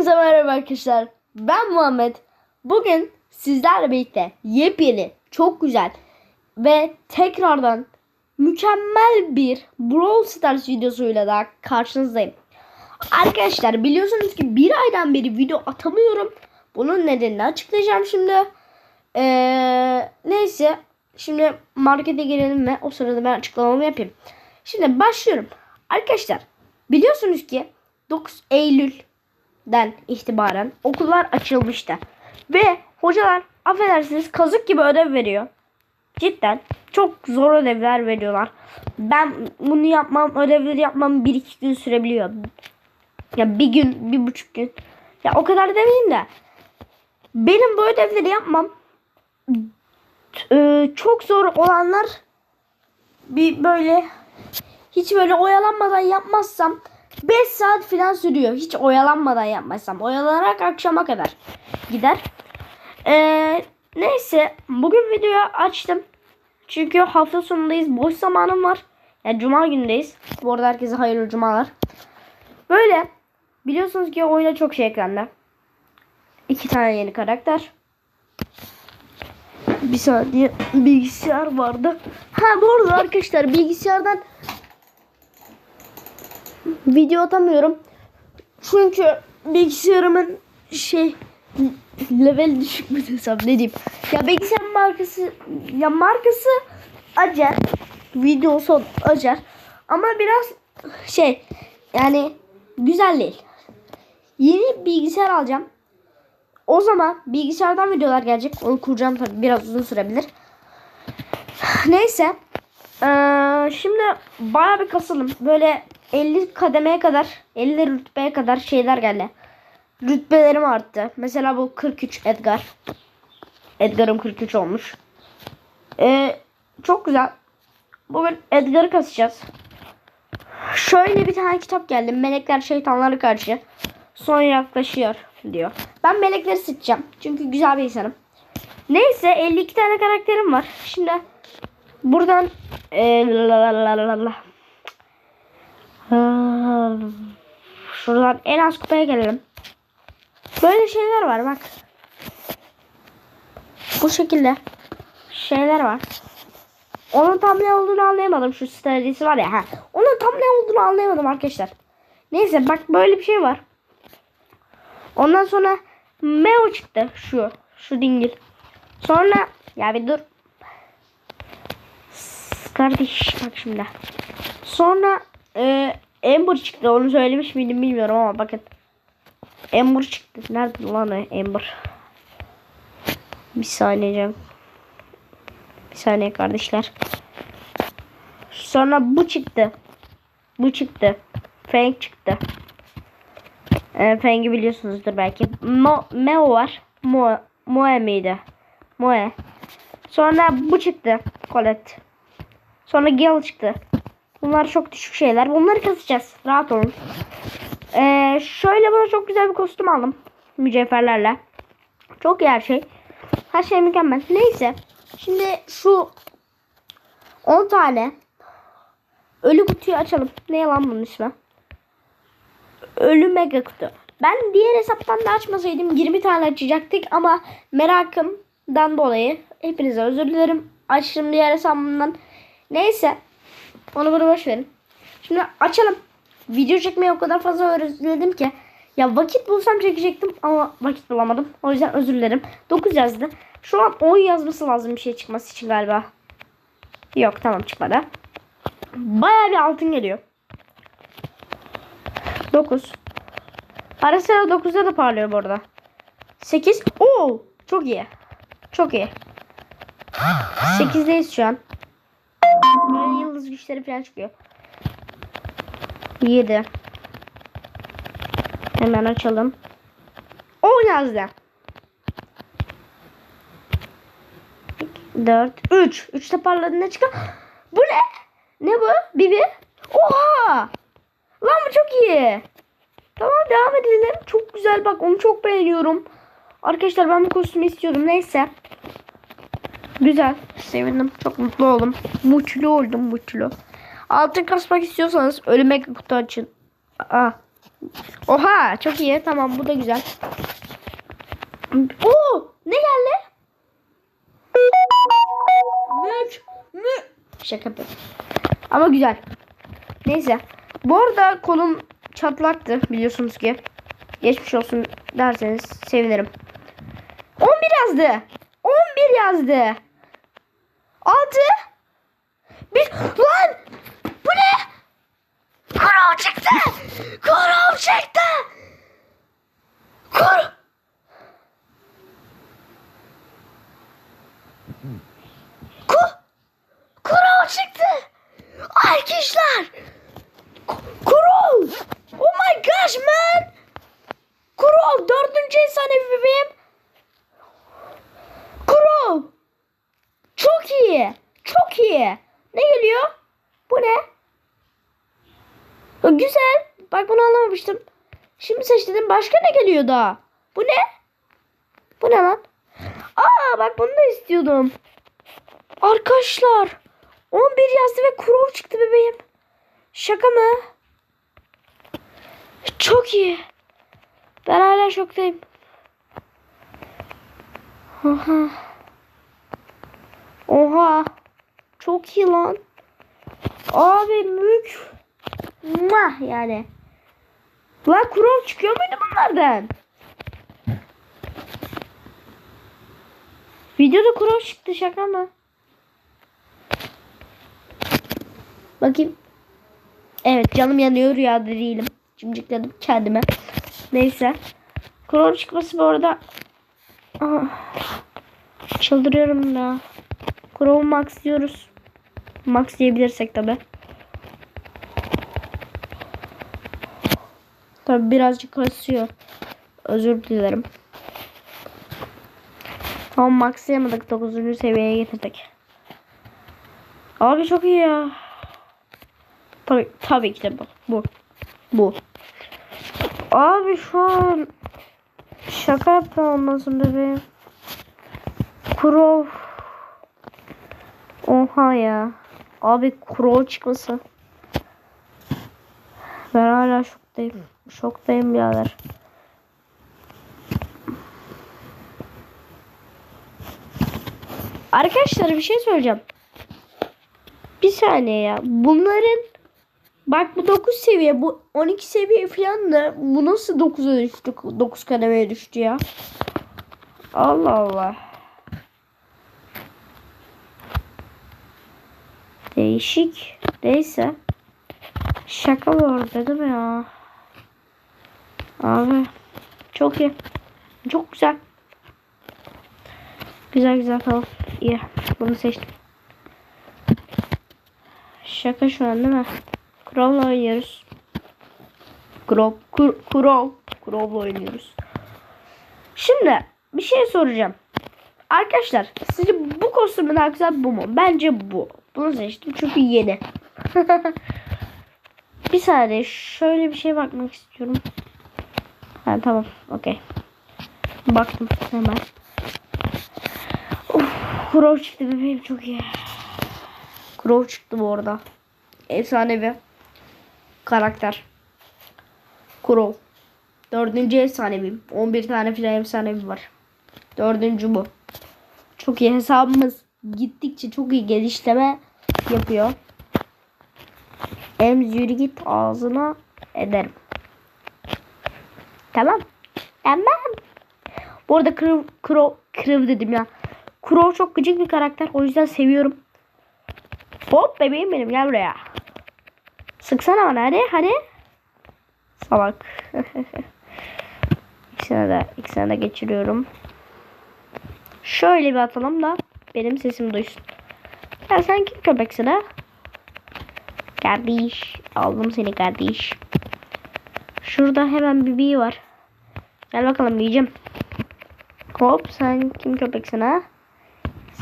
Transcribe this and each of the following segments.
Hepinize merhaba arkadaşlar. Ben Muhammed. Bugün sizlerle birlikte yepyeni, çok güzel ve tekrardan mükemmel bir Brawl Stars videosuyla daha karşınızdayım. Arkadaşlar biliyorsunuz ki bir aydan beri video atamıyorum. Bunun nedenini açıklayacağım şimdi. Ee, neyse. Şimdi markete girelim ve o sırada ben açıklamamı yapayım. Şimdi başlıyorum. Arkadaşlar biliyorsunuz ki 9 Eylül'den itibaren okullar açılmıştı. Ve hocalar affedersiniz kazık gibi ödev veriyor. Cidden çok zor ödevler veriyorlar. Ben bunu yapmam, ödevleri yapmam 1-2 gün sürebiliyor. Ya bir gün, bir buçuk gün. Ya o kadar demeyeyim de. Benim bu ödevleri yapmam e, çok zor olanlar bir böyle hiç böyle oyalanmadan yapmazsam 5 saat falan sürüyor. Hiç oyalanmadan yapmazsam. Oyalanarak akşama kadar gider. Ee, neyse bugün videoyu açtım. Çünkü hafta sonundayız. Boş zamanım var. Yani cuma gündeyiz. Bu arada herkese hayırlı cumalar. Böyle biliyorsunuz ki oyuna çok şey ekranda. İki tane yeni karakter. Bir saniye bilgisayar vardı. Ha bu arada arkadaşlar bilgisayardan video atamıyorum. Çünkü bilgisayarımın şey level düşük mü desem ne diyeyim. Ya bilgisayar markası ya markası Acer. Videosu Acer. Ama biraz şey yani güzel değil. Yeni bilgisayar alacağım. O zaman bilgisayardan videolar gelecek. Onu kuracağım tabii biraz uzun sürebilir. Neyse. Ee, şimdi baya bir kasılım. Böyle 50 kademeye kadar 50 rütbeye kadar şeyler geldi. Rütbelerim arttı. Mesela bu 43 Edgar. Edgar'ım 43 olmuş. Ee, çok güzel. Bugün Edgar'ı kasacağız. Şöyle bir tane kitap geldi. Melekler şeytanlara karşı. Son yaklaşıyor diyor. Ben melekleri seçeceğim. Çünkü güzel bir insanım. Neyse 52 tane karakterim var. Şimdi buradan ee, la la la la la. Şuradan en az kupaya gelelim. Böyle şeyler var bak. Bu şekilde şeyler var. Onun tam ne olduğunu anlayamadım. Şu stratejisi var ya. Ha. Onun tam ne olduğunu anlayamadım arkadaşlar. Neyse bak böyle bir şey var. Ondan sonra Meo çıktı. Şu. Şu dingil. Sonra ya bir dur. Kardeş bak şimdi. Sonra e, Ember çıktı. Onu söylemiş miydim bilmiyorum ama bakın. Ember çıktı. Nerede lan Ember? Bir saniye canım. Bir saniye kardeşler. Sonra bu çıktı. Bu çıktı. Frank çıktı. E, Frank'i biliyorsunuzdur belki. Mo, Meo var. Mo, Moe miydi? Moe. Sonra bu çıktı. Colette. Sonra Gale çıktı. Bunlar çok düşük şeyler. Bunları kasacağız. Rahat olun. Ee, şöyle bana çok güzel bir kostüm aldım. Mücevherlerle. Çok iyi her şey. Her şey mükemmel. Neyse. Şimdi şu 10 tane ölü kutuyu açalım. Ne yalan bunun ismi? Ölü mega kutu. Ben diğer hesaptan da açmasaydım 20 tane açacaktık ama merakımdan dolayı hepinize özür dilerim. Açtım diğer hesabımdan. Neyse. Onu bunu boş verin. Şimdi açalım. Video çekmeyi o kadar fazla özledim ki. Ya vakit bulsam çekecektim ama vakit bulamadım. O yüzden özür dilerim. 9 yazdı. Şu an 10 yazması lazım bir şey çıkması için galiba. Yok tamam çıkmadı. Baya bir altın geliyor. 9. Ara sıra 9'da da parlıyor bu arada. 8. Oo, çok iyi. Çok iyi. 8'deyiz şu an. Böyle yıldız güçleri falan çıkıyor. 7. Hemen açalım. 10 yazdı. 4. 3. 3'te parladı ne çıkıyor? Bu ne? Ne bu? Bibi? Oha! Lan bu çok iyi. Tamam devam edelim. Çok güzel bak onu çok beğeniyorum. Arkadaşlar ben bu kostümü istiyordum. Neyse. Güzel. Sevindim. Çok mutlu oldum. Mutlu oldum mutlu. Altın kasmak istiyorsanız ölüme kutu açın. Aa. Oha çok iyi. Tamam bu da güzel. Oo ne geldi? Mük. Mük. Şaka yapıyorum. Ama güzel. Neyse. Bu arada kolum çatlaktı biliyorsunuz ki. Geçmiş olsun derseniz sevinirim. 11 yazdı. 11 yazdı. 6 Bir lan bu ne? Kurov çıktı. Kurov çıktı. Kur. Ku. Kurov çıktı. Arkadaşlar. Ku- Kurov. Oh my gosh man. Kurov dördüncü efsane bebeğim. Kurov. Çok iyi. Çok iyi. Ne geliyor? Bu ne? Ha, Güzel. Bak bunu anlamamıştım. Seçtim. Başka ne geliyor daha? Bu ne? Bu ne lan? Aa bak bunu da istiyordum. Arkadaşlar. 11 yazdı ve kurov çıktı bebeğim. Şaka mı? Çok iyi. Ben hala şoktayım. Oha. Oha. Çok iyi lan. Abi mük. Mwah yani. Lan kurov çıkıyor muydu bunlardan? Videoda kurov çıktı şaka mı? Bakayım. Evet canım yanıyor rüyada değilim. Cimcikledim kendime. Neyse. Kurov çıkması bu arada. Ah. Çıldırıyorum ya. Kurov max diyoruz. Max diyebilirsek tabi. Tabi birazcık kasıyor. Özür dilerim. Tamam maxlayamadık. 9. seviyeye getirdik. Abi çok iyi ya. Tabi, tabii ki de bu. Bu. Bu. Abi şu an şaka yapma olmasın bebeğim. Kurov. Oha ya. Abi kurov çıkması. Ben hala şoktayım. Şoktayım birader. Arkadaşlar bir şey söyleyeceğim. Bir saniye ya. Bunların bak bu 9 seviye bu 12 seviye falan da bu nasıl 9'a düştü 9 kademeye düştü ya. Allah Allah. Değişik. Neyse. Şaka değil mi ya? Abi. Çok iyi. Çok güzel. Güzel güzel tamam. İyi. Bunu seçtim. Şaka şu an değil mi? Crow'la oynuyoruz. Crow. Kur, Crow. Crow'la oynuyoruz. Şimdi bir şey soracağım. Arkadaşlar sizce bu kostüm mü daha güzel bu mu? Bence bu. Bunu seçtim çünkü yeni. bir saniye şöyle bir şey bakmak istiyorum. Ha tamam okey. Baktım hemen. Of, Crow çıktı bebeğim çok iyi. Crow çıktı bu arada. Efsanevi karakter. Crow. Dördüncü efsaneviyim. 11 tane filan efsanevi var. Dördüncü bu. Çok iyi hesabımız gittikçe çok iyi geliştirme yapıyor. Emz ağzına ederim. Tamam. Tamam. Bu arada Crow, Crow, Crow dedim ya. Crow çok gıcık bir karakter. O yüzden seviyorum. Hop bebeğim benim gel buraya. Sıksana bana hadi hadi. Salak. ikisine de, ikisine de geçiriyorum. Şöyle bir atalım da benim sesim duysun. Ya sen kim köpeksin ha? Kardeş. Aldım seni kardeş. Şurada hemen bir bee var. Gel bakalım yiyeceğim. Hop sen kim köpeksin ha?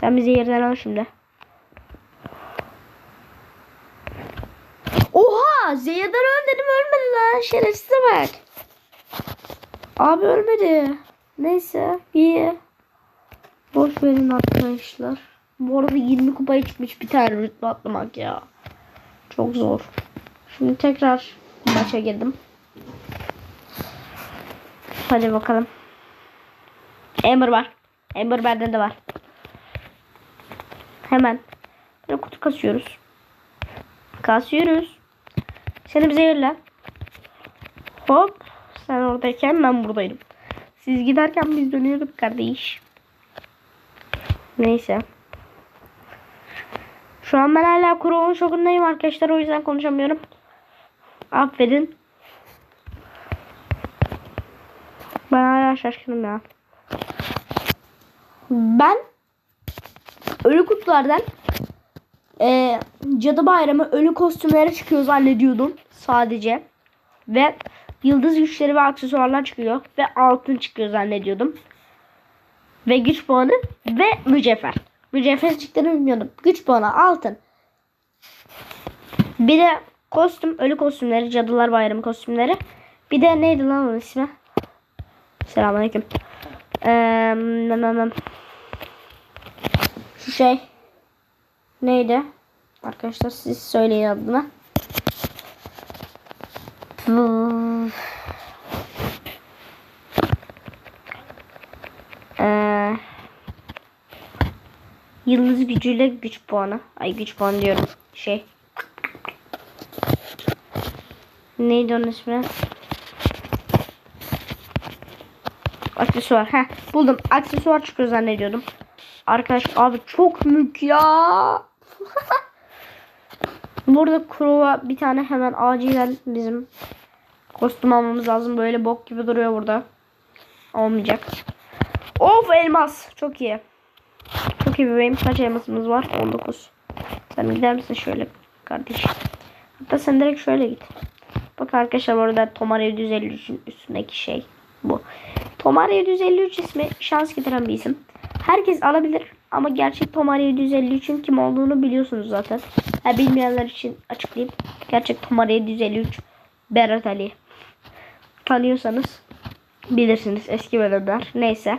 Sen bizi yerden al şimdi. Oha! Zeya'dan öl dedim ölmedi lan. Şerefsize bak. Abi ölmedi. Neyse iyi. Boş verin arkadaşlar. Bu arada 20 kupaya çıkmış bir tane rütbe atlamak ya. Çok zor. Şimdi tekrar maça girdim. Hadi bakalım. Ember var. Ember bende de var. Hemen. Böyle kutu kasıyoruz. Kasıyoruz. Seni bize yerle. Hop. Sen oradayken ben buradaydım. Siz giderken biz dönüyorduk kardeş. Neyse. Şu an ben hala Kuro'nun şokundayım arkadaşlar. O yüzden konuşamıyorum. Aferin. Ben hala şaşkınım ya. Ben ölü kutulardan e, Cadı Bayramı ölü kostümleri çıkıyor zannediyordum sadece. Ve yıldız güçleri ve aksesuarlar çıkıyor. Ve altın çıkıyor zannediyordum. Ve güç puanı ve mücevher. Mücevher çıktığını bilmiyordum. Güç puanı altın. Bir de kostüm, ölü kostümleri, Cadılar Bayramı kostümleri. Bir de neydi lan onun ismi? Selamünaleyküm. Ee, şu şey neydi? Arkadaşlar siz söyleyin adını. Ee, yıldız gücüyle güç puanı. Ay güç puanı diyorum. Şey. Neydi onun ismi? Aksesuar. Heh, buldum. Aksesuar çıkıyor zannediyordum. Arkadaş abi çok mük ya. Burada Crow'a bir tane hemen acilen bizim kostüm almamız lazım. Böyle bok gibi duruyor burada. Olmayacak. Of elmas. Çok iyi. Çok iyi bebeğim. Kaç elmasımız var? 19. Sen gider misin şöyle kardeş? Hatta sen direkt şöyle git. Bak arkadaşlar orada Tomar 753'ün üstündeki şey bu. Tomar 753 ismi şans getiren bir isim. Herkes alabilir ama gerçek Tomar 753'ün kim olduğunu biliyorsunuz zaten. Ha, bilmeyenler için açıklayayım. Gerçek Tomar 753 Berat Ali. Tanıyorsanız bilirsiniz eski bölümler. Neyse.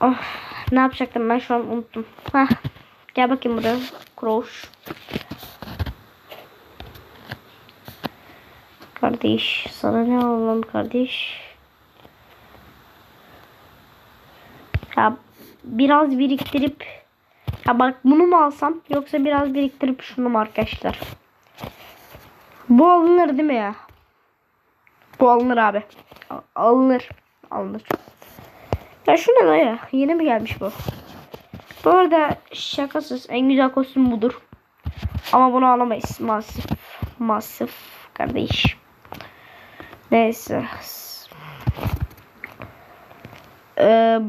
Oh, ne yapacaktım ben şu an unuttum. Heh. Gel bakayım buraya. Kroş. Kardeş sana ne alalım kardeş? Ya biraz biriktirip ya bak bunu mu alsam yoksa biraz biriktirip şunu mu arkadaşlar? Bu alınır değil mi ya? Bu alınır abi. Al- Alınır. Alınır. Ya şu ne ya? Yeni mi gelmiş bu? Bu arada şakasız en güzel kostüm budur. Ama bunu alamayız. Masif. Masif kardeş. Neyse. Ee,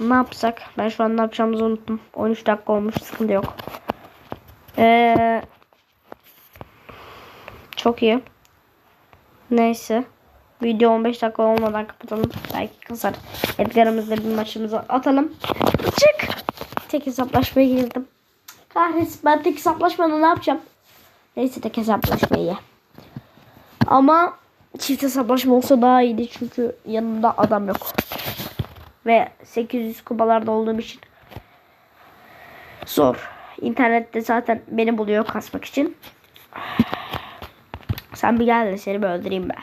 ne yapsak? Ben şu an ne yapacağımızı unuttum. 13 dakika olmuş. Sıkıntı yok. Ee, çok iyi. Neyse. Video 15 dakika olmadan kapatalım. Belki kızar. Edgar'ımızla bir maçımızı atalım. Çık. Tek hesaplaşmaya girdim. Kahretsin ben tek hesaplaşmada ne yapacağım? Neyse tek hesaplaşmayı ye. Ama çift hesaplaşma olsa daha iyiydi çünkü yanımda adam yok. Ve 800 kupalarda olduğum için zor. İnternette zaten beni buluyor kasmak için. Sen bir gel de seni bir öldüreyim be.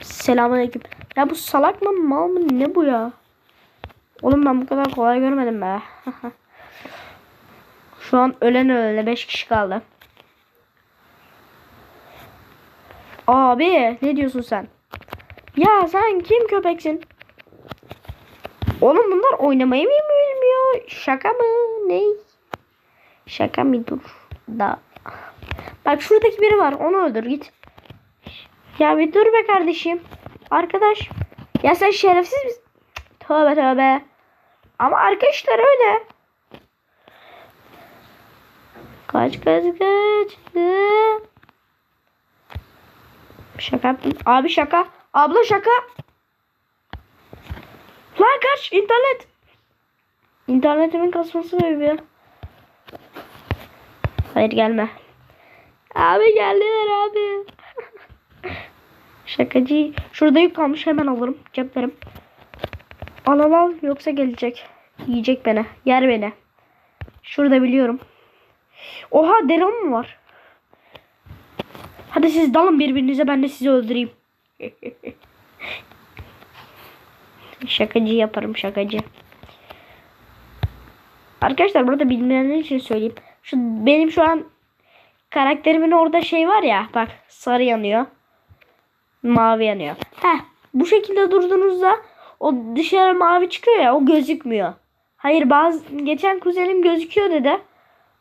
Selamünaleyküm. Ya bu salak mı mal mı ne bu ya? Oğlum ben bu kadar kolay görmedim be. Şu an ölen ölene 5 kişi kaldı. Abi ne diyorsun sen? Ya sen kim köpeksin? Oğlum bunlar oynamayı mı bilmiyor? Şaka mı? Ne? Şaka mı dur? Da. Bak şuradaki biri var. Onu öldür git. Ya bir dur be kardeşim. Arkadaş. Ya sen şerefsiz misin? Tövbe tövbe. Ama arkadaşlar öyle. Kaç kaç kaç. Şaka. Abi şaka. Abla şaka. Lan kaç internet. İnternetimin kasması böyle. Hayır gelme. Abi geldiler abi. Şakacı. Şurada yük kalmış hemen alırım. Ceplerim. Al al al yoksa gelecek. Yiyecek beni. Yer beni. Şurada biliyorum. Oha deron mu var? Hadi siz dalın birbirinize ben de sizi öldüreyim. şakacı yaparım şakacı. Arkadaşlar burada bilmeyenler için söyleyeyim. Şu benim şu an karakterimin orada şey var ya bak sarı yanıyor. Mavi yanıyor. Heh bu şekilde durduğunuzda o dışarı mavi çıkıyor ya o gözükmüyor. Hayır bazı geçen kuzenim gözüküyor dedi.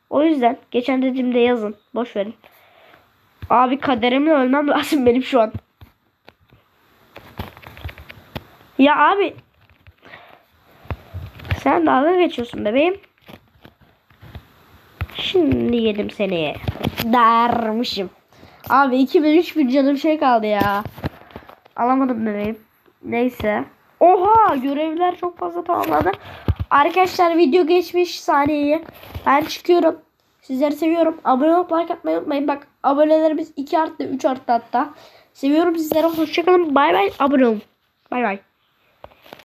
O yüzden geçen dediğimde yazın. Boş verin. Abi kaderimle ölmem lazım benim şu an. Ya abi. Sen dalga geçiyorsun bebeğim. Şimdi yedim seni. Dermişim. Abi 2000 3000 canım şey kaldı ya. Alamadım bebeğim. Neyse. Oha görevler çok fazla tamamladı. Arkadaşlar video geçmiş saniyeyi. Ben çıkıyorum. Sizleri seviyorum. Abone olup like atmayı unutmayın. Bak abonelerimiz 2 arttı 3 arttı hatta. Seviyorum sizleri. Hoşçakalın. Bay bay. Abone olun. Bay bay.